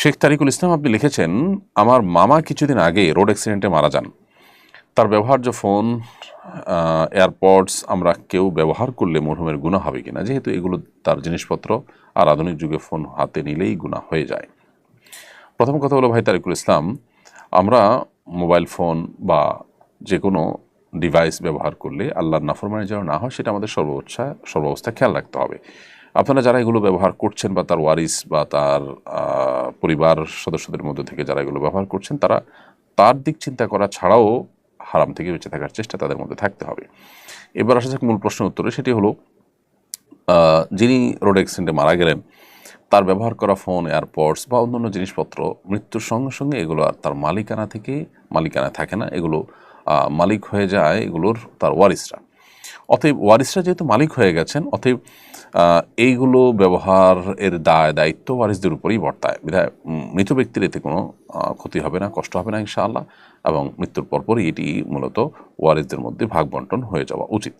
শেখ তারিকুল ইসলাম, আপনি লিখেছেন, আমার মামা কিছুদিন আগে রোড অ্যাক্সিডেন্টে মারা যান। তার ব্যবহার্য ফোন এয়ারপডস, আমরা কেউ ব্যবহার করলে মরহুমের গুণা হবে কিনা? যেহেতু এগুলো তার জিনিসপত্র, আর আধুনিক যুগে ফোন হাতে নিলেই গুণা হয়ে যায়। প্রথম কথা হলো, ভাই তারিকুল ইসলাম, আমরা মোবাইল ফোন বা যে কোনো ডিভাইস ব্যবহার করলে আল্লাহর নাফরমানি যেন না হয়, সেটা আমাদের সর্বোচ্ছা সর্বাবস্থা খেয়াল রাখতে হবে। আপনারা যারা এগুলো ব্যবহার করছেন বা তার ওয়ারিস বা তার পরিবার সদস্যদের মধ্যে থেকে যারা এগুলো ব্যবহার করছেন, তারা তার দিক চিন্তা করা ছাড়াও হারাম থেকে বেঁচে থাকার চেষ্টা তাদের মধ্যে থাকতে হবে। এবার আসা যাক মূল প্রশ্নের উত্তরে, সেটি হলো যিনি রোড অ্যাক্সিডেন্টে মারা গেলেন, তার ব্যবহার করা ফোন এয়ারপডস বা অন্যান্য জিনিসপত্র মৃত্যুর সঙ্গে সঙ্গে এগুলো আর তার মালিকানা থেকে, মালিকানা থাকে না, এগুলো মালিক হয়ে যায়, এগুলোর তার ওয়ারিসরা। অতএব ওয়ারিসরা যেহেতু মালিক হয়ে গেছেন, অতএব এইগুলো ব্যবহার এর দায়, দায়িত্ব ওয়ারিসদের উপরেই বর্তায়। বিধায় মৃত ব্যক্তির এতে কোনো ক্ষতি হবে না, কষ্ট হবে না ইনশাআল্লাহ এবং মৃত্যুর পরপরই এটি মূলত ওয়ারিসদের মধ্যে ভাগ বন্টন হয়ে যাওয়া উচিত।